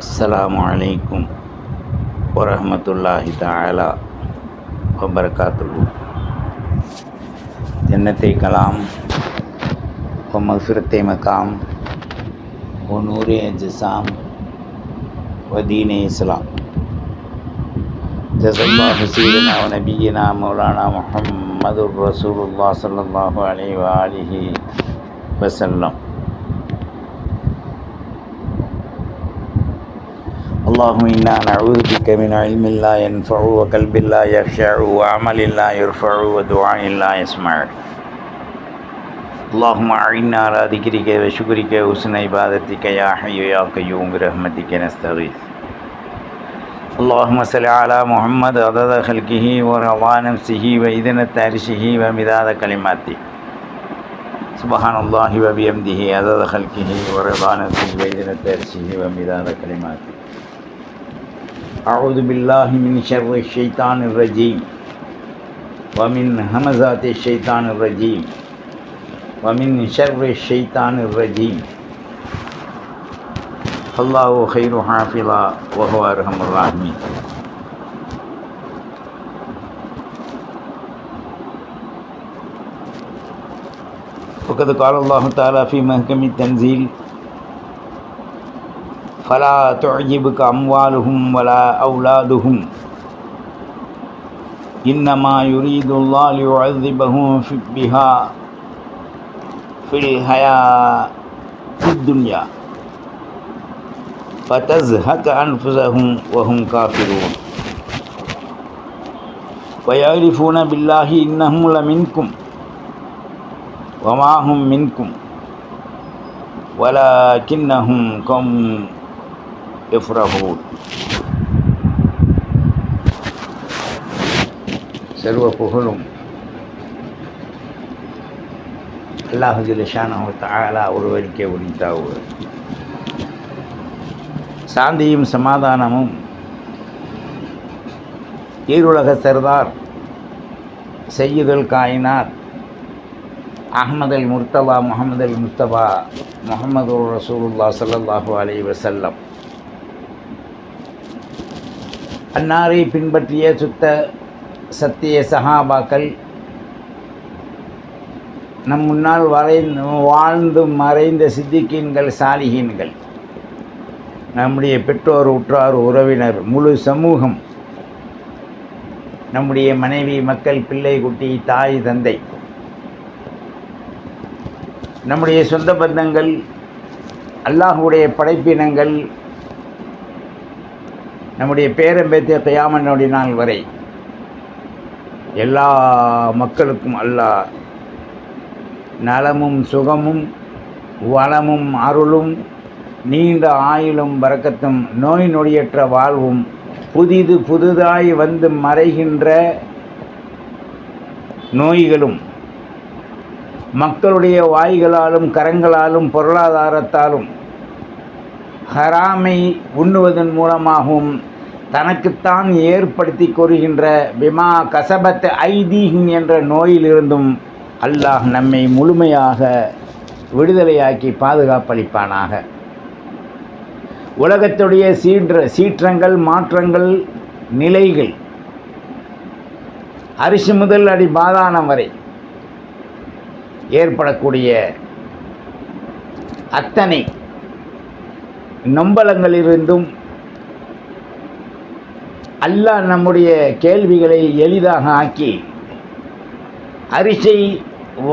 அஸ்லாம் வலைக்கும் வரமத்துல்லாஹி தாலா வபர்காத்து ஜன்னத்தை கலாம் மஃபிரத்தை மக்காம் ஒனூரே ஜசாம் ودين إسلام جزا الله سيدنا ونبينا مولانا محمد رسول الله صلى الله عليه وآله وسلم اللهم إنا نعوذ بك من علم لا ينفع وقلب لا يخشع وعمل لا يرفع ودعاء لا يسمع. اللهم أعنا على ذكرك وشكرك وحسن عبادتك يا حي يا قيوم برحمتك نستغيث. اللهم صل على محمد عدد خلقه ورضا نفسه وإذنة عرشه ومداد كلماته. سبحان الله وبحمده عدد خلقه ورضا نفسه وإذنة عرشه ومداد كلماته. أعوذ بالله من شر الشيطان الرجيم. ومن همزات الشيطان الرجيم. ومن شر الشيطان الرجيم. الله خير حافظا وهو أرحم الراحمين. وقد قال الله تعالى في محكم التنزيل فلا تعجبك أموالهم ولا أولادهم. إنما يريد الله ليعذبهم في- بها في الحياة الدنيا. فتزهق أنفسهم وهم كافرون. ويعرفون بالله إنهم لمنكم وما هم منكم. ولكنهم قوم எஃப்ராமோன் செல்வ புகழும் அல்லாஹுஜிலிஷானா ஒருவருக்கே உரித்தாவுவர் சாந்தியும் சமாதானமும் ஈருலக சர்தார் செய்யுதல் காயினார் அஹமதல் முர்த்தபா முகமது அல் முஸ்தபா முகமது ரசூலுல்லா சல்லாஹூ அலி வசல்லம் அன்னாரை பின்பற்றிய சுத்த சத்திய சஹாபாக்கள் நம் முன்னால் வரைந்து வாழ்ந்து மறைந்த சித்திகீன்கள் சாலிகீன்கள் நம்முடைய பெற்றோர் உற்றார் உறவினர் முழு சமூகம் நம்முடைய மனைவி மக்கள் பிள்ளை குட்டி தாய் தந்தை நம்முடைய சொந்த பந்தங்கள் அல்லாஹுடைய படைப்பினங்கள் நம்முடைய பேரம்பேத்திய கையாமனுடைய நாள் வரை எல்லா மக்களுக்கும் அல்லாஹ் நலமும் சுகமும் வளமும் அருளும் நீண்ட ஆயுளும் வரக்கத்தும் நோய் நொடியற்ற வாழ்வும் புதிது புதிதாய் வந்து மறைகின்ற நோய்களும் மக்களுடைய வாய்களாலும் கரங்களாலும் பொருளாதாரத்தாலும் ஹராமை உண்ணுவதன் மூலமாகவும் தனக்குத்தான் ஏற்படுத்தி கூறுகின்ற பிமா கசபத் ஐதீஹின் என்ற நோயிலிருந்தும் அல்லாஹ் நம்மை முழுமையாக விடுதலையாக்கி பாதுகாப்பளிப்பானாக. உலகத்துடைய சீற்ற சீற்றங்கள் மாற்றங்கள் நிலைகள் அரிசி முதல் அடி பாதானம் வரை ஏற்படக்கூடிய அத்தனை நொம்பலங்களிலிருந்தும் அல்லாஹ் நம்முடைய கேள்விகளை எளிதாக ஆக்கி அரிசை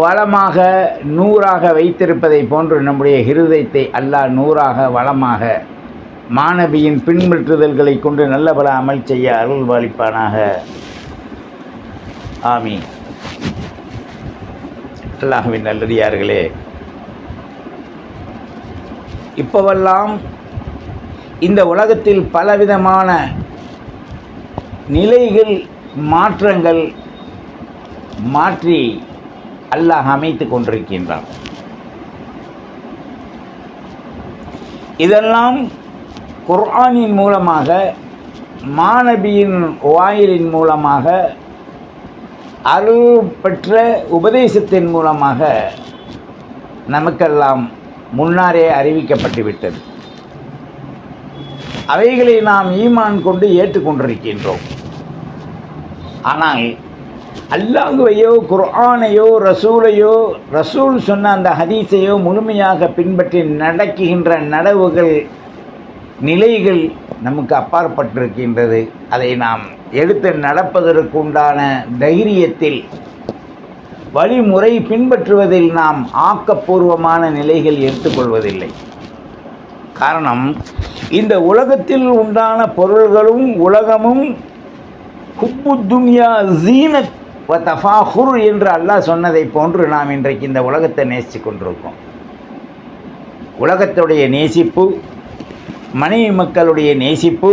வளமாக நூறாக வைத்திருப்பதை போன்று நம்முடைய ஹிருதயத்தை அல்லாஹ் நூறாக வளமாக மாணவியின் பின்பற்றுதல்களை கொண்டு நல்ல பல அமல் செய்ய அருள் பாலிப்பானாக. ஆமீன். அல்லாஹுவின் நல்லடியார்களே இப்போவெல்லாம் இந்த உலகத்தில் பலவிதமான நிலைகள் மாற்றங்கள் மாற்றி அல்லாஹ் அமைத்து கொண்டிருக்கின்றான். இதெல்லாம் குர்ஆனின் மூலமாக மாணவியின் வாயிலின் மூலமாக அருள் பெற்ற உபதேசத்தின் மூலமாக நமக்கெல்லாம் முன்னாரே அறிவிக்கப்பட்டுவிட்டது அவைகளை நாம் ஈமான் கொண்டு ஏற்றுக்கொண்டிருக்கின்றோம். ஆனால் அல்லாஹுவையோ குர்ஆனையோ ரசூலையோ ரசூல் சொன்ன அந்த ஹதீஸையோ முழுமையாக பின்பற்றி நடக்குகின்ற நடவுகள் நிலைகள் நமக்கு அப்பாற்பட்டிருக்கின்றது. அதை நாம் எடுத்து நடப்பதற்குண்டான தைரியத்தில் வழிமுறை பின்பற்றுவதில் நாம் ஆக்கப்பூர்வமான நிலைகள் எடுத்துக்கொள்வதில்லை. காரணம் இந்த உலகத்தில் உண்டான பொருள்களும் உலகமும் ஹுப்பு துன்யா ஜீனத் வ தஃபாஹுர் என்று அல்லாஹ் சொன்னதை போன்று நாம் இன்றைக்கு இந்த உலகத்தை நேசித்து கொண்டிருக்கோம். உலகத்துடைய நேசிப்பு மனைவி மக்களுடைய நேசிப்பு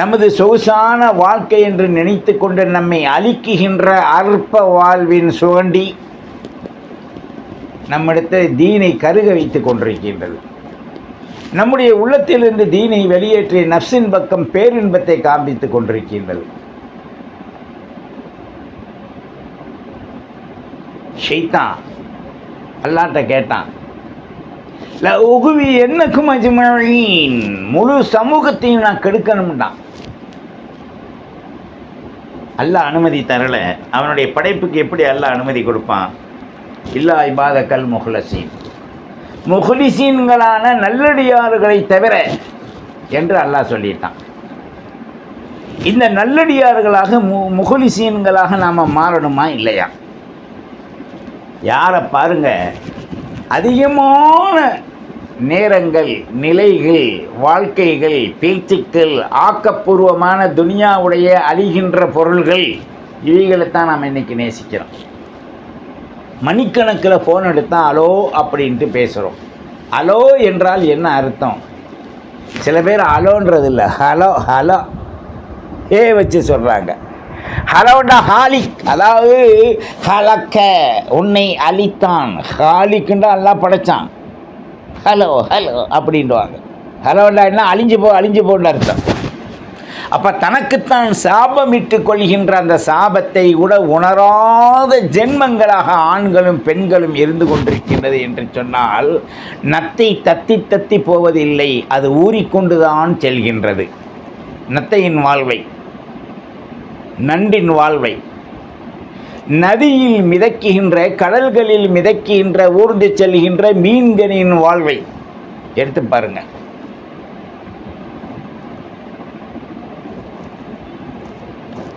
நமது சொகுசான வாழ்க்கை என்று நினைத்து கொண்டு நம்மை அழிக்குகின்ற அற்ப வாழ்வின் சுகண்டி நம்மிடத்தில் தீனை கருக வைத்து கொண்டிருக்கின்றது. நம்முடைய உள்ளத்திலிருந்து தீனை வெளியேற்றிய நப்சின் பக்கம் பேரின்பத்தை காண்பித்துக் கொண்டிருக்கின்றது ஷைத்தான் அல்லாட்ட கேட்டான் உகுவி என்னக்கும் அஜ்மஈன் முழு சமூகத்தையும் நான் கெடுக்கணும்டான் அல்ல அனுமதி தரல. அவனுடைய படைப்புக்கு எப்படி அல்ல அனுமதி கொடுப்பான்? இல்லா கல் முஹ்லசீன் முஹ்லிசீன்களான நல்லடியார்களை தவிர என்று அல்லாஹ் சொல்லிட்டான். இந்த நல்லடியார்களாக மு முகலிசீன்களாக நாம் மாறணுமா இல்லையா? யாரை பாருங்க அதிகமான நேரங்கள் நிலைகள் வாழ்க்கைகள் பேச்சுக்கள் ஆக்கப்பூர்வமான துனியாவுடைய அழிகின்ற பொருள்கள் இவைகளைத்தான் நாம் இன்னைக்கு நேசிக்கிறோம். மணிக்கணக்கில் ஃபோன் எடுத்தால் அலோ அப்படின்ட்டு பேசுகிறோம் அலோ என்றால் என்ன அர்த்தம்? சில பேர் அலோன்றது இல்லை. Hello hello. ஏ வச்சு சொல்கிறாங்க ஹலோண்டா ஹாலிக். அதாவது ஹலக்க. உன்னை அழித்தான். ஹாலிக்குண்டா எல்லாம் படைச்சான். ஹலோ ஹலோ அப்படின்வாங்க ஹலோண்டா என்ன? அழிஞ்சு போ அழிஞ்சு போன்னு அர்த்தம். அப்போ தனக்குத்தான் சாபமிட்டு கொள்கின்ற அந்த சாபத்தை கூட உணராத ஜென்மங்களாக ஆண்களும் பெண்களும் இருந்து கொண்டிருக்கின்றது என்று சொன்னால் நத்தை தத்தி தத்தி போவதில்லை அது ஊறிக்கொண்டுதான் செல்கின்றது. நத்தையின் வாழ்வை நண்டின் வாழ்வை. நதியில் மிதக்குகின்ற கடல்களில் மிதக்குகின்ற ஊர்ந்து செல்கின்ற மீன்களின் வாழ்வை. எடுத்து பாருங்கள்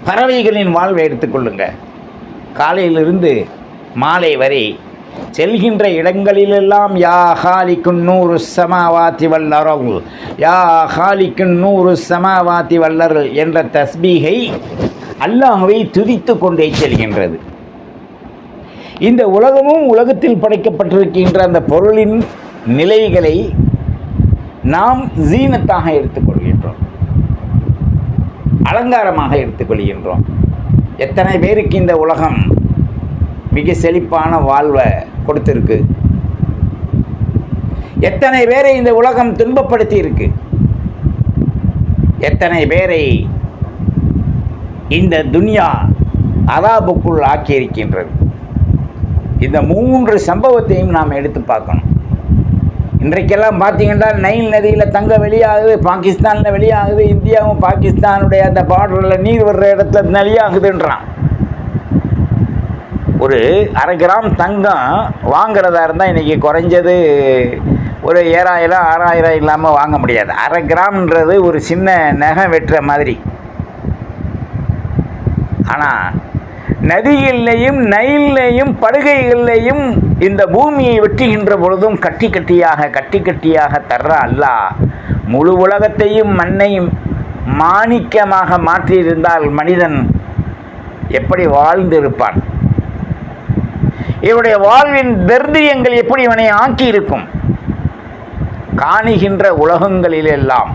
பறவைகளின் வாழ்வை எடுத்துக்கொள்ளுங்க காலையிலிருந்து மாலை வரை செல்கின்ற இடங்களிலெல்லாம் யா ஹாலிக்கும் நூறு சமாவாத்தி வல்லரவு யா ஹாலிக்கும் நூறு சமாவாத்தி வல்லர் என்ற தஸ்பீகை அல்லாஹுவை துதித்து கொண்டே செல்கின்றது. இந்த உலகமும் உலகத்தில் படைக்கப்பட்டிருக்கின்ற அந்த பொருளின் நிலைகளை நாம் ஜீனத்தாக எடுத்துக்கொள்கின்றோம் அலங்காரமாக எடுத்துக்கொள்கின்றோம் எத்தனை பேருக்கு இந்த உலகம் மிக செழிப்பான வாழ்வை கொடுத்துருக்கு? எத்தனை பேரை இந்த உலகம் துன்பப்படுத்தி இருக்கு எத்தனை பேரை இந்த துன்யா அதாபுக்குள் ஆக்கியிருக்கின்றது? இந்த மூன்று சம்பவத்தையும் நாம் எடுத்து பார்க்கணும். இன்றைக்கெல்லாம் பார்த்தீங்கன்னா நைல் நதியில் தங்க வெளியாகுது பாகிஸ்தானில் வெளியாகுது இந்தியாவும் பாகிஸ்தானுடைய அந்த பார்டரில் நீர் வர்ற இடத்துல நலியாகுதுன்றான். ஒரு அரை கிராம் தங்கம் வாங்குறதா இருந்தால் இன்றைக்கி குறைஞ்சது ஒரு ஏழாயிரம் ஆறாயிரம் இல்லாமல் வாங்க முடியாது. அரை கிராம்ன்றது ஒரு சின்ன நகை வெட்டுற மாதிரி. ஆனால் நதிகள்லேயும் நைல்லையும் படுகைகள்லையும் இந்த பூமியை வெட்டுகின்ற பொழுதும் கட்டி கட்டியாக கட்டி கட்டியாக தர்ற அல்லாஹ் முழு உலகத்தையும் மண்ணையும் மாணிக்கமாக மாற்றியிருந்தால் மனிதன் எப்படி வாழ்ந்திருப்பான்? இவனுடைய வாழ்வின் தர்தியங்கள் எப்படி இவனை ஆக்கியிருக்கும்? காணுகின்ற உலகங்களிலெல்லாம்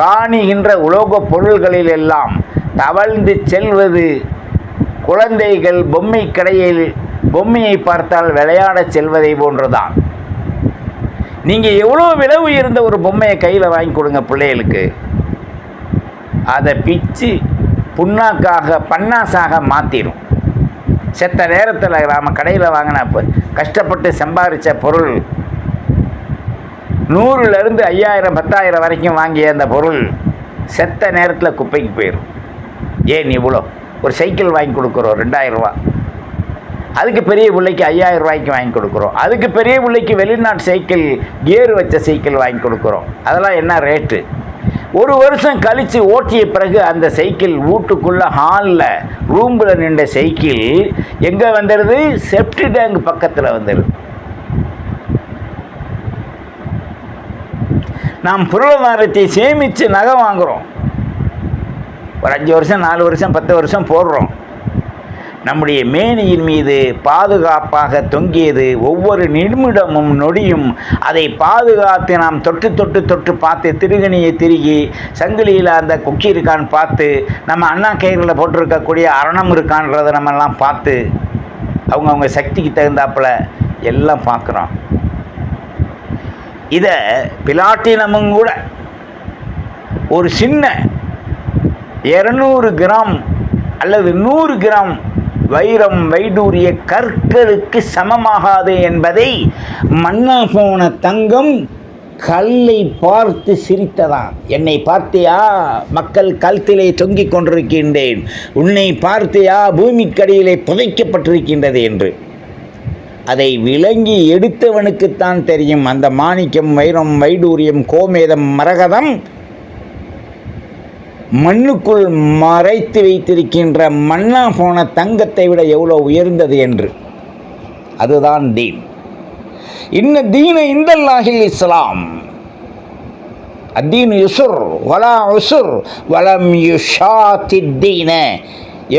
காணுகின்ற உலோகப் பொருள்களிலெல்லாம் தவழ்ந்து செல்வது குழந்தைகள் பொம்மை கடையில் பொம்மையை பார்த்தால் விளையாடச் செல்வதை போன்றுதான். நீங்கள் எவ்வளோ விலை உயர்ந்த ஒரு பொம்மையை கையில் வாங்கி கொடுங்க பிள்ளைகளுக்கு. அதை பிச்சு புண்ணாக்காக பன்னாசாக மாற்றிடும் செத்த நேரத்தில் நாம் கடையில் வாங்கின கஷ்டப்பட்டு சம்பாதிச்ச பொருள் நூறுலேருந்து ஐயாயிரம் பத்தாயிரம் வரைக்கும் வாங்கிய அந்த பொருள் செத்த நேரத்தில் குப்பைக்கு போயிடும் ஏன் இவ்வளோ? ஒரு சைக்கிள் வாங்கி கொடுக்குறோம் ரெண்டாயிரம் ரூபா அதுக்கு பெரிய பிள்ளைக்கு ஐயாயிரம் ரூபாய்க்கு வாங்கி கொடுக்குறோம். அதுக்கு பெரிய பிள்ளைக்கு வெளிநாட்டு சைக்கிள் கியர் வச்ச சைக்கிள் வாங்கி கொடுக்குறோம். அதெல்லாம் என்ன ரேட்டு ஒரு வருஷம் கழித்து ஓட்டிய பிறகு அந்த சைக்கிள் வீட்டுக்குள்ளே ஹாலில் ரூமில் நின்ற சைக்கிள் எங்கே வந்துடுது செப்டி டேங்க் பக்கத்தில் வந்துடுது நாம் பொருளாதாரத்தை சேமித்து நகை வாங்குகிறோம் ஒரு அஞ்சு வருஷம் நாலு வருஷம் பத்து வருஷம் போடுறோம். நம்முடைய மேனியின் மீது பாதுகாப்பாக தொங்கியது ஒவ்வொரு நிமிடமும் நொடியும். அதை பாதுகாத்து நாம் தொட்டு தொட்டு தொட்டு பார்த்து திருகணியை திருகி சங்கிலியில் அந்த குக்கி இருக்கான்னு பார்த்து நம்ம அண்ணா கயிறில் போட்டிருக்கக்கூடிய அரணம் இருக்கான்றதை நம்மெல்லாம் பார்த்து அவங்கவுங்க சக்திக்கு தகுந்தாப்புல எல்லாம் பார்க்குறோம். இதை பிலாட்டினமும் கூட ஒரு சின்ன இரநூறு கிராம் அல்லது நூறு கிராம் வைரம் வைடூரிய கற்களுக்கு சமமாகாது என்பதை மன்னா போன தங்கம் கல்லை பார்த்து சிரித்ததாம். என்னை பார்த்தியா மக்கள் கழுத்திலே தொங்கிக் கொண்டிருக்கின்றேன். உன்னை பார்த்தியா பூமிக்கடியிலே புதைக்கப்பட்டிருக்கின்றது என்று. அதை விளங்கி எடுத்தவனுக்குத்தான் தெரியும். அந்த மாணிக்கம் வைரம் வைடூரியம் கோமேதம் மரகதம் மண்ணுக்குள் மறைத்து வைத்திருக்கின்ற மண்ணா போன தங்கத்தை விட எவ்வளோ உயர்ந்தது என்று. அதுதான் தீன். இன்ன தீன இந்தல்லாஹில் இஸ்லாம். அத்தீன் யுசுர் வலா உசுர் வலம் யுஷாத்தி தீன.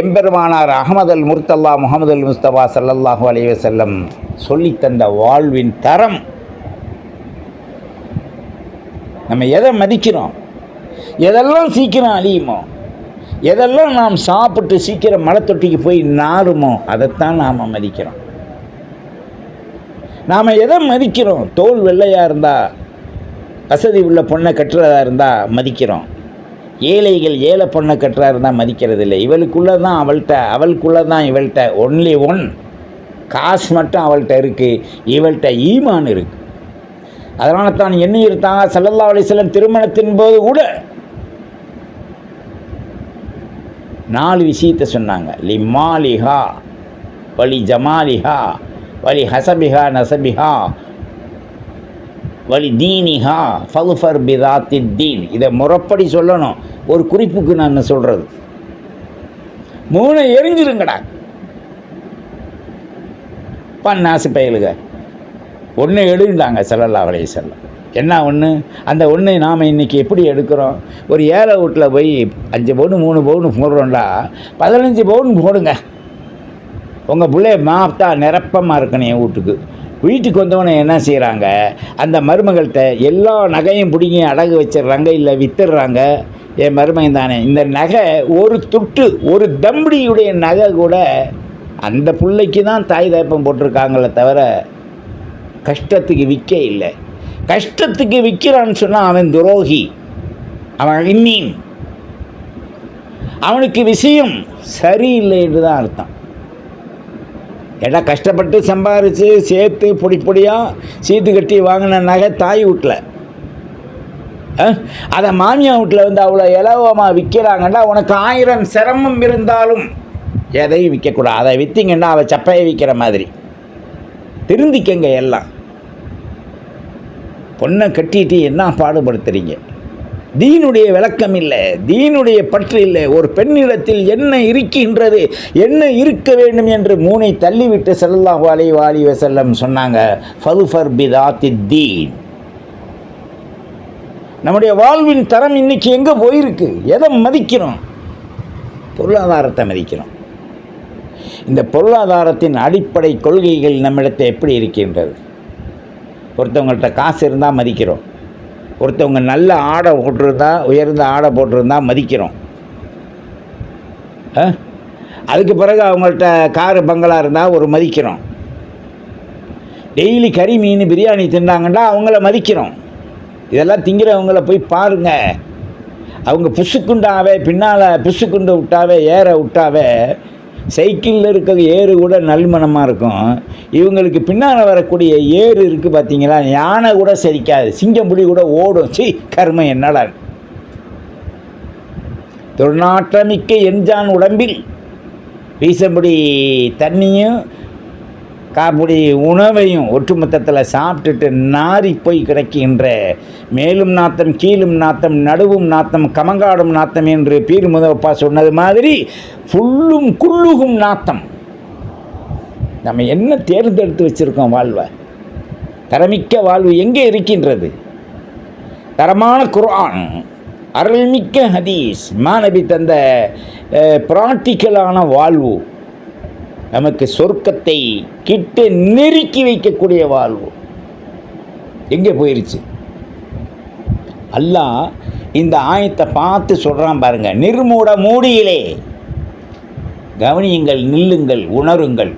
எம்பெருமானார் அகமது அல் முர்த்தல்லா முகமது அல் முஸ்தபா சல்லல்லாஹு அலைய செல்லம் சொல்லித்தந்த வாழ்வின் தரம். நம்ம எதை மதிக்கிறோம்? எதெல்லாம் சீக்கிரம் அழியுமோ எதெல்லாம் நாம் சாப்பிட்டு சீக்கிரம் மலைத்தொட்டிக்கு போய் நாருமோ அதைத்தான் நாம் மதிக்கிறோம். நாம் எதை மதிக்கிறோம்? தோல் வெள்ளையாக இருந்தால் வசதி உள்ள பொண்ணை கட்டுறதா இருந்தால் மதிக்கிறோம். ஏழைகள் ஏழை பொண்ணை கட்டுறா இருந்தால் மதிக்கிறது இல்லை இவளுக்குள்ளே தான் அவள்கிட்ட அவளுக்குள்ளே தான் இவள்கிட்ட ஒன்லி ஒன் காசு மட்டும் அவள்கிட்ட இருக்குது இவள்கிட்ட ஈமான் இருக்குது அதனால தான் எண்ணியிருத்தாங்க சல்லல்லா அலிஸ்லம் திருமணத்தின் போது கூட நாலு விஷயத்தை சொன்னாங்க. லிமாலிஹா வலி ஜமாலிஹா வலி ஹசபிஹா நசபிஹா வலி தீனிஹா ஃபல்ஃபர் பிதாத்தி தீன். இதை முறப்படி சொல்லணும். ஒரு குறிப்புக்கு நான் சொல்கிறது மூணு எரிஞ்சிருங்கடா. பன்னாசு பயலுக. ஒன்று எடுண்டாங்க செல்லல்லா வலைய செல்லம். என்ன ஒன்று அந்த ஒன்றை நாம் இன்றைக்கி எப்படி எடுக்கிறோம்? ஒரு ஏழை வீட்டில் போய் அஞ்சு பவுன் மூணு பவுன் போடுறோம்டா பதினஞ்சு பவுன் போடுங்க. உங்கள் பிள்ளைய மாப்தா நிரப்பமாக இருக்கணும் என் வீட்டுக்கு. வீட்டுக்கு வந்தவொடனே என்ன செய்கிறாங்க அந்த மருமகள்கிட்ட எல்லா நகையும் பிடிங்கி அடகு வச்சிடுறாங்க இல்லை வித்துடுறாங்க. என் மருமகன் தானே. இந்த நகை ஒரு துட்டு ஒரு தம்படியுடைய நகை கூட அந்த பிள்ளைக்கு தான் தாய் தயப்பம் போட்டிருக்காங்களே தவிர கஷ்டத்துக்கு விற்க இல்லை. கஷ்டத்துக்கு விற்கிறான்னு சொன்னால் அவன் துரோகி. அவன் இன்னீன் அவனுக்கு விஷயம் சரியில்லை என்று தான் அர்த்தம். ஏன்னா கஷ்டப்பட்டு சம்பாரித்து சேர்த்து பொடி பொடியாக சீட்டு கட்டி வாங்கின நகை தாய் வீட்டில் அதை மாமியா வீட்டில் வந்து அவ்வளோ இலவமாக விற்கிறாங்கன்னா உனக்கு ஆயிரம் சிரமம் இருந்தாலும் எதையும் விற்கக்கூடாது அதை விற்றீங்கன்னா அவள் சப்பையை விற்கிற மாதிரி. திருந்திக்கங்க எல்லாம். பொண்ணை கட்டிட்டு என்ன பாடுபடுத்துறீங்க? தீனுடைய விளக்கம் இல்லை தீனுடைய பற்று இல்லை. ஒரு பெண்ணிடத்தில் என்ன இருக்கின்றது என்ன இருக்க வேண்டும் என்று மூனை தள்ளிவிட்டு செல்லல்லாஹு அலை வாலி வசல்லம் சொன்னாங்க ஃபல்ஃபர் பிதாத்தி தீன். நம்முடைய வாழ்வின் தரம் இன்னைக்கு எங்கே போயிருக்கு? எதை மதிக்கிறோம்? பொருளாதாரத்தை மதிக்கிறோம். இந்த பொருளாதாரத்தின் அடிப்படை கொள்கைகள் நம்மிடத்தை எப்படி இருக்கின்றது? ஒருத்தவங்கள்ட்ட காசு இருந்தால் மதிக்கிறோம். ஒருத்தவங்க நல்ல ஆடை போட்டிருந்தா உயர்ந்த ஆடை போட்டிருந்தா மதிக்கிறோம். ஆ? அதுக்கு பிறகு அவங்கள்ட்ட காரு பங்களா இருந்தால் ஒரு மதிக்கிறோம். டெய்லி கறி மீன் பிரியாணி தின்னாங்கன்னா அவங்கள மதிக்கிறோம். இதெல்லாம் திங்கிறவங்கள போய் பாருங்க. அவங்க புசுக்குண்டாவே பின்னால் புசுக்குண்டு விட்டாவே ஏற விட்டாவே சைக்கிளில் இருக்க ஏறு கூட நல்மணமாக இருக்கும். இவங்களுக்கு பின்னால் வரக்கூடிய ஏறு இருக்குது பார்த்தீங்களா யானை கூட சரிக்காது. சிங்கம்புலி கூட ஓடும். சி கர்மம் என்னடா துர்நாற்றமிக்க எஞ்சான் உடம்பில். வீசம்படி தண்ணியும் காப்படி உணவையும் ஒட்டுமொத்தத்தில் சாப்பிட்டுட்டு நாரி போய் கிடக்கின்ற மேலும் நாத்தம் கீழும் நாத்தம் நடுவும் நாத்தம் கமங்காடும் நாத்தம் என்று பீர் முதப்பா சொன்னது மாதிரி ஃபுல்லும் குள்ளுகும் நாத்தம். நம்ம என்ன தேர்ந்தெடுத்து வச்சுருக்கோம் வாழ்வை? தரமிக்க வாழ்வு எங்கே இருக்கின்றது? தரமான குரான் அருள்மிக்க ஹதீஸ் மாணவி தந்த ப்ராக்டிக்கலான வாழ்வு. நமக்கு சொர்க்கத்தை கிட்ட நெருக்கி வைக்கக்கூடிய வாழ்வு. எங்கே போயிருச்சு? அல்லாஹ் இந்த ஆயத்தை பார்த்து சொல்கிறான் பாருங்க. நிர்மூட மூடியிலே. கவனியுங்கள் நில்லுங்கள் உணருங்கள்.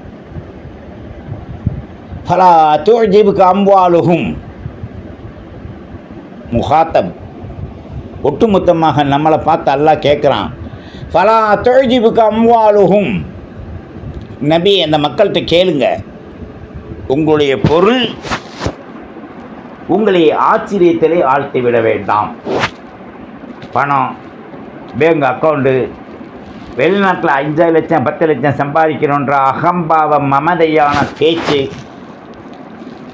ஃபலா துஜிபுக்கு அம்பாலுகும் முகாத்தம். ஒட்டுமொத்தமாக நம்மளை பார்த்து அல்லாஹ் கேட்குறான். ஃபலா துஜிபுக்கு அம்பாலுகும் நபி அந்த மக்கள்கிட்ட கேளுங்க. உங்களுடைய பொருள் உங்களை ஆச்சரியத்திலே ஆழ்த்தி விட வேண்டாம். பணம் பேங்க் அக்கௌண்ட்டு வெளிநாட்டில் அஞ்சு லட்சம் பத்து லட்சம் சம்பாதிக்கணுன்ற அகம்பாவம் மமதையான பேச்சு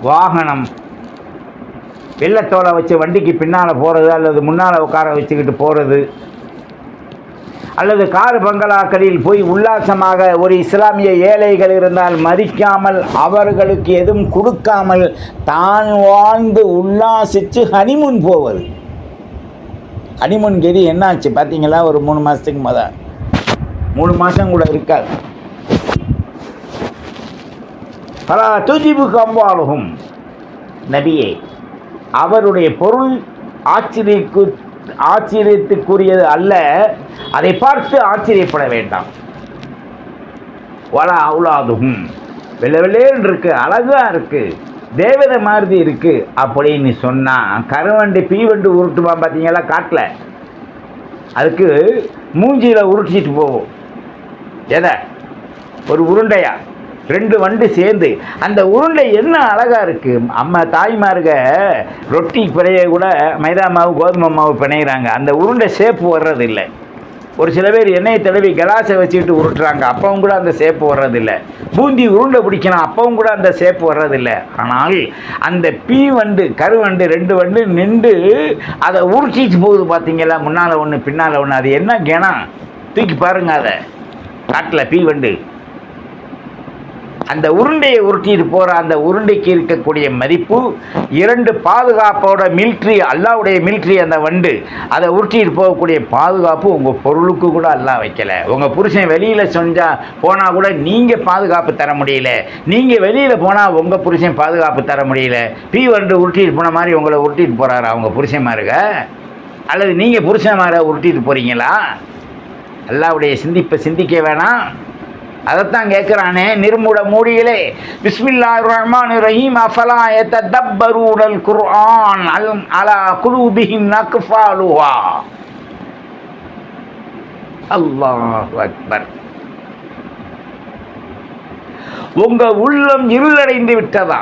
வாகனம் வெள்ளத்தோலை வச்சு வண்டிக்கு பின்னால் போகிறது அல்லது முன்னால் உட்கார வச்சுக்கிட்டு போகிறது அல்லது கார் பங்களாக்களில் போய் உல்லாசமாக ஒரு இஸ்லாமிய ஏழைகள் இருந்தால் மதிக்காமல் அவர்களுக்கு எதுவும் கொடுக்காமல் தான் வாழ்ந்து உல்லாசித்து ஹனிமூன் போவது. ஹனிமூன் கெதி என்னாச்சு? பார்த்தீங்களா? ஒரு மூணு மாதத்துக்கு முத. மூணு மாதம் கூட இருக்காது. பல துஜிபு கம்பாலுகும் நபியே அவருடைய பொருள் ஆச்சரியக்கு ஆச்சரியத்துக்குரியது அல்ல. அதை பார்த்து ஆச்சரியப்பட வேண்டாம். வள அவுலாதுகும் வெள்ளை வெள்ளேன்னு இருக்கு அழகா இருக்கு தேவதை மாதிரி இருக்கு அப்படின்னு சொன்னால் கருவண்டு பீவண்டு உருட்டுவான் பார்த்தீங்களா காட்டில்? அதுக்கு மூஞ்சியில் உருட்டிட்டு போகும் எதை? ஒரு உருண்டையா? ரெண்டு வண்டு சேர்ந்து அந்த உருண்டை என்ன அழகாக இருக்கு? அம்மா தாய்மார்க ரொட்டி பிணைய கூட மைதா மாவு கோதுமை மாவு பிணையிறாங்க. அந்த உருண்டை சேப்பு வர்றதில்லை. ஒரு சில பேர் எண்ணெயை தடவி கிளாஸை வச்சுக்கிட்டு உருட்டுறாங்க. அப்பவும் கூட அந்த சேப்பு வர்றதில்லை. பூந்தி உருண்டை பிடிக்கணும். அப்பவும் கூட அந்த சேப்பு வர்றதில்லை. ஆனால் அந்த பீ வண்டு கருவண்டு ரெண்டு வண்டு நின்று அதை உருட்டிட்டு போகுது பார்த்தீங்களா முன்னால் ஒன்று பின்னால் ஒன்று அது என்ன கேனா தூக்கி பாருங்க அதை. காட்டில் பீ வண்டு. அந்த உருண்டையை உருட்டிட்டு போகிற அந்த உருண்டைக்கு இருக்கக்கூடிய மதிப்பு இரண்டு பாதுகாப்போட மில்ட்ரி அல்லாவுடைய மில்ட்ரி அந்த வண்டு. அதை உருட்டிட்டு போகக்கூடிய பாதுகாப்பு உங்கள் பொருளுக்கு கூட அல்லா வைக்கல. உங்கள் புருஷன் வெளியில் செஞ்சால் போனால் கூட நீங்கள் பாதுகாப்பு தர முடியல. நீங்கள் வெளியில் போனால் உங்கள் புருஷன் பாதுகாப்பு தர முடியல. பீ வண்டு உருட்டிட்டு போன மாதிரி உங்களை உருட்டிட்டு போகிறாரா அவங்க புருஷன்மாருக அல்லது நீங்கள் புருஷன்மாரை உருட்டிட்டு போகிறீங்களா அல்லாவுடைய சிந்திப்பை சிந்திக்க வேணாம். அதைத்தான் கேட்குறானே நிர்முட மூடியிலே. பிஸ்மில்லா ரஹ்மான் ரஹீம் அஃபலா எத்தப்பரூடல் குர்ஆன் அல் அலா குலூபிஹிம் நக்ஃபாலுஹா. அல்லாஹ் அக்பர். உங்க உள்ளம் இருளடைந்து விட்டதா?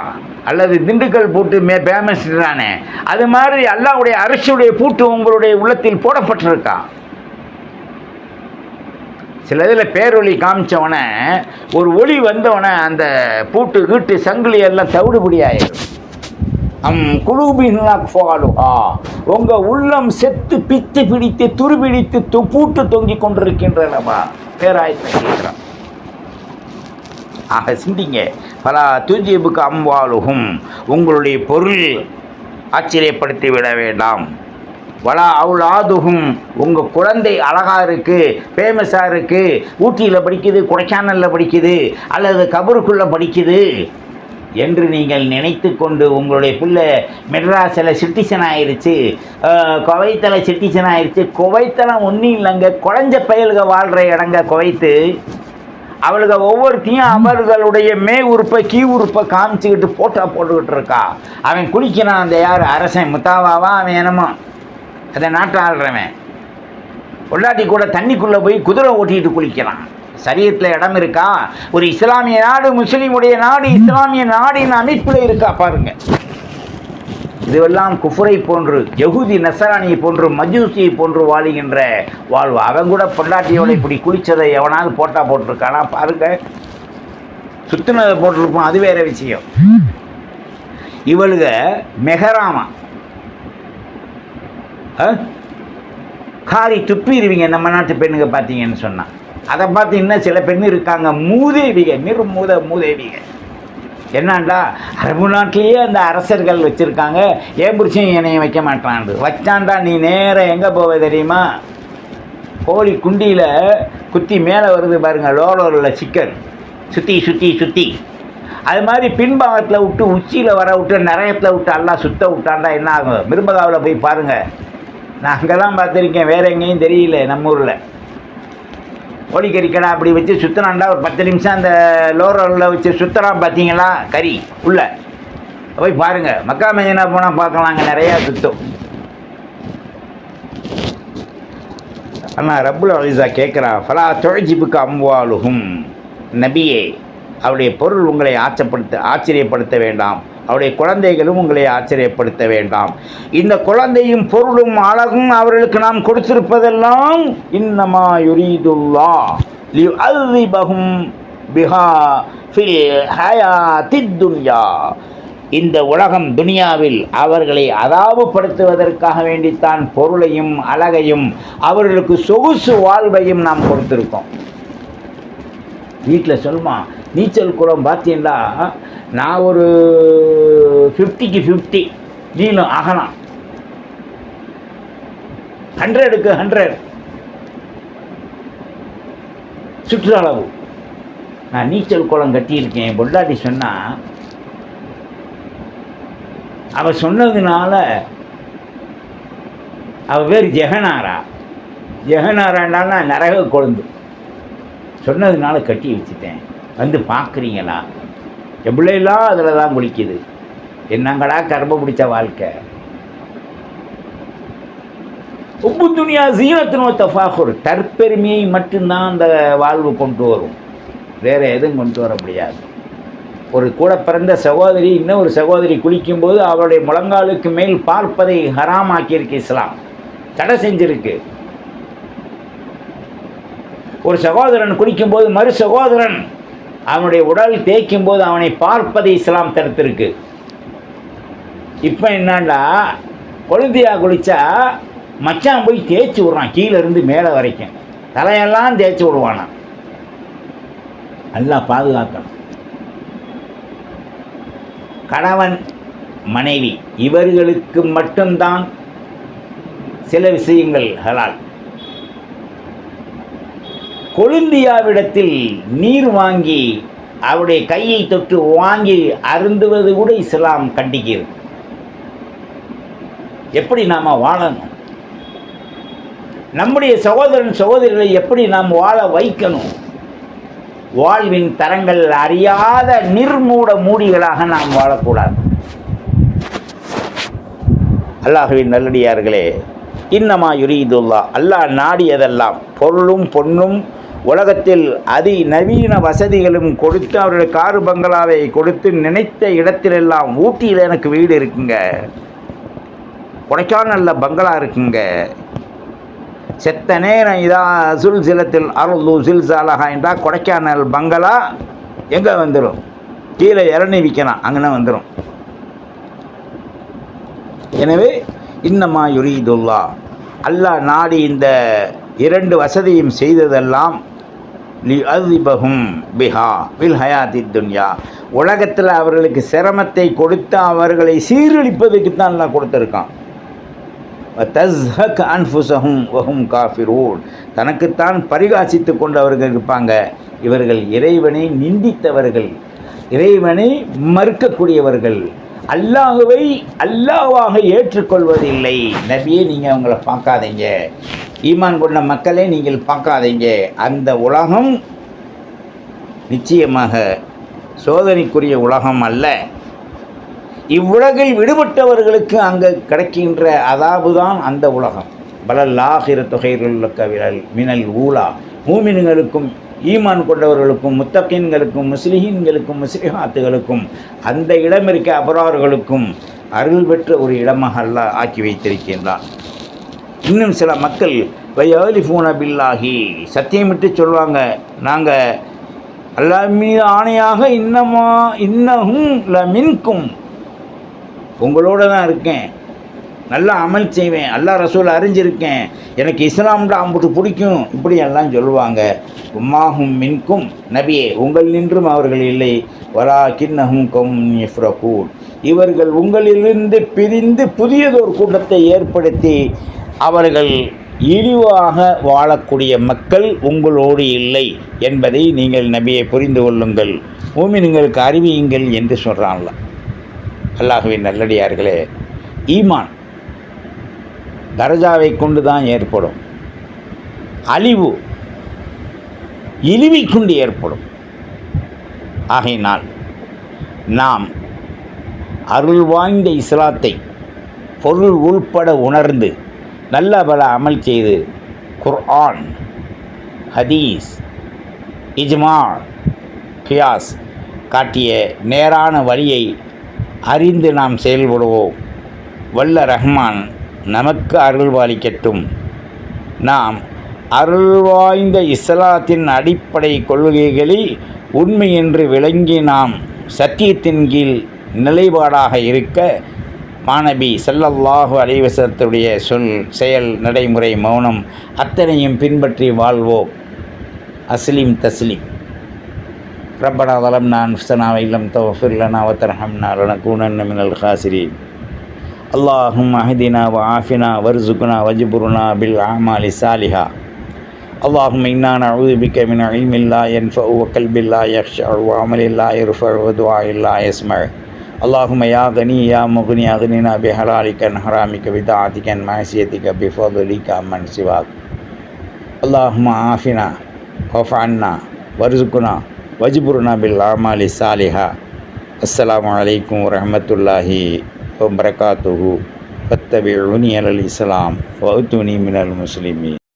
அல்லது திண்டுக்கல் பூட்டு மே தானே அது மாதிரி அல்லாவுடைய அரசுடைய பூட்டு உங்களுடைய உள்ளத்தில் போடப்பட்டிருக்கான் சில இதில் பேரொளி காமிச்சவனே ஒரு ஒளி வந்தவனே அந்த பூட்டு கீட்டு சங்கிலி எல்லாம் தவிடுபடி ஆயிடும். அம் குழுபின்லாக்ஃபாலுஹா உங்கள் உள்ளம் செத்து பித்து பிடித்து துருபிடித்து து பூட்டு தொங்கிக் கொண்டிருக்கின்றனவா பேராயத்தை கேட்குறான். ஆக சிந்திங்க. பலா துஜிபுக்கு அம்பாலுகும் உங்களுடைய பொருள் ஆச்சரியப்படுத்தி விட வேண்டாம். வலா அவுலாதுகும் உங்கள் குழந்தை அழகாக இருக்குது ஃபேமஸாக இருக்குது ஊட்டியில் படிக்குது கொடைக்கானலில் படிக்குது அல்லது கபருக்குள்ளே படிக்குது என்று நீங்கள் நினைத்து கொண்டு உங்களுடைய பிள்ளை மெட்ராஸில் சிட்டிசன் ஆயிடுச்சு குவைத்தில் சிட்டிசன் ஆயிடுச்சு குவைத்தெல்லாம் ஒன்றும் இல்லைங்க. குழஞ்ச பயல்க வாழ்கிற இடங்க குவைத்து. அவளுக ஒவ்வொருத்தையும் அவர்களுடைய மே உறுப்பை கீ உறுப்பை காமிச்சுக்கிட்டு போட்டோ போட்டுக்கிட்டு இருக்கா. அவன் குளிக்கிறான் அந்த யார்? அரசன் முத்தாவாவா? அவன் என்னமோ? அதை நாட்டை ஆள்றவன். பொள்ளாட்டி கூட தண்ணிக்குள்ளே போய் குதிரை ஓட்டிகிட்டு குளிக்கிறான். சரியத்தில் இடம் இருக்கா? ஒரு இஸ்லாமிய நாடு முஸ்லீமுடைய நாடு இஸ்லாமிய நாடின் அமைப்பில் இருக்கா பாருங்க. இதுவெல்லாம் குஃபுரை போன்று யகுதி நசராணியை போன்று மஜூசியை போன்று வாழுகின்ற வாழ்வு. அவன் கூட பொண்டாட்டியோட இப்படி குளிச்சதை எவனாவது போட்டா போட்டிருக்கானா பாருங்க. சுத்தினதை போட்டிருப்பான் அது வேற விஷயம். இவளுக மெஹராமா. காரி துப்பிடுவீங்க நம்ம நாட்டு பெண்ணுங்க பார்த்தீங்கன்னு சொன்னால் அதை பார்த்து இன்னும் சில பெண் இருக்காங்க. மூதேவிக மிரு மூத மூதேவிக. என்னண்டா அரபு நாட்டிலேயே அந்த அரசர்கள் வச்சுருக்காங்க. ஏன் புருஷன் என்னைய வைக்க மாட்டான்டு? வச்சான்டா நீ நேராக எங்கே போவ தெரியுமா? கோழி குண்டியில் குத்தி மேலே வருது பாருங்கள் லோலோரில் சிக்கன் சுற்றி சுற்றி சுற்றி அது மாதிரி பின்பாகத்தில் விட்டு உச்சியில் வர விட்டு நிறையத்தில் விட்டு எல்லாம் சுத்த விட்டாண்டா என்ன ஆகும்? விரும்பதாவில் போய் பாருங்கள் நான் அங்கே தான் பார்த்துருக்கேன் வேறு எங்கேயும் தெரியல நம்ம ஊரில். கோழிக்கறி கடை அப்படி வச்சு சுற்றினாண்டா ஒரு பத்து நிமிஷம் அந்த லோரலில் வச்சு சுற்றுறான் பார்த்தீங்களா? கறி உள்ள. போய் பாருங்கள் மக்கா மஞ்சனா போனால் பார்க்கலாம் அங்கே நிறையா சுத்தம். ஆனால் ரப்புல் அலிசா கேட்குறான் ஃபலா தொழிஜிபுக்கு அம்வாலுகும் நபியே அவருடைய பொருள் உங்களை ஆச்சப்படுத்த ஆச்சரியப்படுத்த வேண்டாம். அவருடைய குழந்தைகளும் உங்களை ஆச்சரியப்படுத்த வேண்டாம். இந்த குழந்தையும் பொருளும் அழகும் அவர்களுக்கு நாம் கொடுத்திருப்பதெல்லாம் இன்னமா யுரீதுல்லா. லிவ் அல்வி பகும் பிஹா ஃபில் ஹயாத்தித் துன்யா. இந்த உலகம் துனியாவில் அவர்களை அதாவுப்படுத்துவதற்காக வேண்டித்தான் பொருளையும் அழகையும் அவர்களுக்கு சொகுசு வாழ்வையும் நாம் கொடுத்துருக்கோம். வீட்டில் சொல்லுமா நீச்சல் குளம் பார்த்தீங்கன்னா நான் ஒரு ஃபிஃப்டிக்கு ஃபிஃப்டி நீளும் அகலாம் ஹண்ட்ரடுக்கு ஹண்ட்ரட் சுற்றளவு நான் நீச்சல் குளம் கட்டியிருக்கேன். பொண்டாட்டி சொன்னால் அவள் சொன்னதுனால அவள் பேர் ஜெகனாரா. ஜெகனாராண்டானா நரக கொழுந்து. சொன்னதுனால கட்டி வச்சுட்டேன். வந்து பார்க்குறீங்களா? எவ்வளோலாம் அதில் தான் குளிக்குது. என்னங்கடா கர்ப்ப பிடிச்ச வாழ்க்கை? உப்பு துணியா சீனத்தினோ தஃபாகுர் தற்பெருமையை மட்டும்தான் அந்த வாழ்வு கொண்டு வரும். வேறு எதுவும் கொண்டு வர முடியாது. ஒரு கூட பிறந்த சகோதரி இன்னொரு சகோதரி குளிக்கும்போது அவருடைய முழங்காலுக்கு மேல் பார்ப்பதை ஹராமாக்கியிருக்கு இஸ்லாம். தடை செஞ்சிருக்கு. ஒரு சகோதரன் குளிக்கும்போது மறு சகோதரன் அவனுடைய உடல் தேய்க்கும் போது அவனை பார்ப்பதை இஸ்லாம் தடுத்திருக்கு. இப்போ என்னண்டா கொழுந்தியா குளிச்சா மச்சான் போய் தேய்ச்சி விட்றான் கீழே இருந்து மேலே வரைக்கும். தலையெல்லாம் தேய்ச்சி விடுவானான் நல்லா பாதுகாக்கணும். கணவன் மனைவி இவர்களுக்கு மட்டும்தான் சில விஷயங்கள் ஹலால். கொழுந்தியாவிடத்தில் நீர் வாங்கி அவருடைய கையை தொட்டு வாங்கி அருந்துவது கூட இஸ்லாம் கண்டிக்கிறது. எப்படி நாம் வாழணும்? நம்முடைய சகோதரன் சகோதரிகளை எப்படி நாம் வாழ வைக்கணும்? வாழ்வின் தரங்கள் அறியாத நிர்மூட மூடிகளாக நாம் வாழக்கூடாது. அல்லாஹுவின் நல்லடியார்களே இன்னமா யுரீதுல்லா அல்லாஹ் நாடியதெல்லாம் பொருளும் பொன்னும் உலகத்தில் அதி நவீன வசதிகளும் கொடுத்து அவருடைய காரு பங்களாவை கொடுத்து நினைத்த இடத்திலெல்லாம் ஊட்டியில் எனக்கு வீடு இருக்குங்க. கொடைக்கானலில் பங்களா இருக்குங்க. செத்த நேரம் இதான் சுல் சிலத்தில் அருள் சில் சாலகா என்றால் கொடைக்கானல் பங்களா எங்கே வந்துடும் கீழே இறனி விற்கலாம் அங்கே வந்துடும் எனவே இன்னமா யுரீதுல்லா. அல்லாஹ் நாடி இந்த இரண்டு வசதியும் செய்ததெல்லாம் லி அதிபகும் பிஹா வில் ஹயாதி துன்யா. உலகத்தில் அவர்களுக்கு சிரமத்தை கொடுத்து அவர்களை சீரழிப்பதுக்கு தான் நான் கொடுத்துருக்கான். தஸ்ஹக் அன்ஃபுசஹும் வஹும் காஃபிரூன். தனக்குத்தான் பரிகாசித்து கொண்டவர்கள் இருப்பாங்க. இவர்கள் இறைவனை நிந்தித்தவர்கள் இறைவனை மறுக்கக்கூடியவர்கள். அல்லாஹுவை அல்லாவாக ஏற்றுக்கொள்வதில்லை. நபியே நீங்கள் அவங்கள பார்க்காதீங்க. ஈமான் கொண்ட மக்களை நீங்கள் பார்க்காதீங்க. அந்த உலகம் நிச்சயமாக சோதனைக்குரிய உலகம் அல்ல. இவ்வுலகில் விடுபட்டவர்களுக்கு அங்கே கிடைக்கின்ற அதாபு தான் அந்த உலகம். பலல்லாகிற தொகைகளுக்க விரல் மினல் ஊலா. மூமின்களுக்கும் ஈமான் கொண்டவர்களுக்கும் முத்தகீன்களுக்கும் முஸ்லிஹீன்களுக்கும் முஸ்லிஹாத்துகளுக்கும் அந்த இடம் இருக்க அபரார்களுக்கும் அருள் பெற்ற ஒரு இடமாக அல்லாஹ் ஆக்கி வைத்திருக்கின்றான். இன்னும் சில மக்கள் வயாலிஃபூன பில்லாஹி சத்தியமிட்டு சொல்லுவாங்க நாங்கள் அல்லா மீது ஆணையாக இன்னமா இன்னமும் ல மின்கும் உங்களோட தான் இருக்கேன். நல்லா அமல் செய்வேன் அல்லா ரசூல் அறிஞ்சிருக்கேன். எனக்கு இஸ்லாம்டா அம்புட்டு பிடிக்கும். இப்படி எல்லாம் சொல்லுவாங்க. உம்மாகும் மின்கும். நபியே உங்கள் நின்றும் அவர்கள் இல்லை. வரா கிண்ணகும் கம் இஃப்ரகூட் இவர்கள் உங்களிலிருந்து பிரிந்து புதியதொரு கூட்டத்தை ஏற்படுத்தி அவர்கள் இழிவாக வாழக்கூடிய மக்கள் உங்களோடு இல்லை என்பதை நீங்கள் நபியை புரிந்து கொள்ளுங்கள். மூமின்களுக்கு அறிவியுங்கள் என்று சொல்கிறான்ல அல்லாஹுவின் நல்லடியார்களே ஈமான் தரஜாவை கொண்டு தான் ஏற்படும். அழிவு இழிவை கொண்டு ஏற்படும். ஆகையினால் நாம் அருள் வாய்ந்த இஸ்லாத்தை பொருள் உள்பட உணர்ந்து நல்ல பல அமல் செய்து குர்ஆன் ஹதீஸ் இஜ்மா கியாஸ் காட்டிய நேரான வழியை அறிந்து நாம் செயல்படுவோம். வல்ல ரஹ்மான் நமக்கு அருள் பாலிக்கட்டும் நாம் அருள் வாய்ந்த இஸ்லாத்தின் அடிப்படை கொள்கைகளை உண்மை என்று விளங்கி நாம் சத்தியத்தின் கீழ் நிலைப்பாடாக இருக்க மாணவி ஸல்லல்லாஹு அலைஹி வஸல்லத்துடைய சொல் செயல் நடைமுறை மௌனம் அத்தனையும் பின்பற்றி வாழ்வோம் அஸ்லீம் தஸ்லீம் ربنا ظلمنا أنفسنا وإن لم تغفر لنا وترحمنا لنكونن من الخاسرين اللهم اهدنا وعافنا وارزقنا واجبرنا بالأعمال الصالحة. اللهم إنا نعوذ بك من علم لا ينفع وقلب لا يخشع وعمل لا يرفع ودعاء لا يسمع. اللهم يا غني يا مغني أغننا بحلالك عن حرامك بطاعتك عن معصيتك بفضلك عمن سواك. اللهم عافنا واعف عنا وارزقنا واجبرنا بالأعمال الصالحة. السلام عليكم ورحمة الله வபரகாத்துஹு ஃபத்தபி உனியல் இஸ்லாம் வௌத்துனி மினல் முஸ்லிமீன்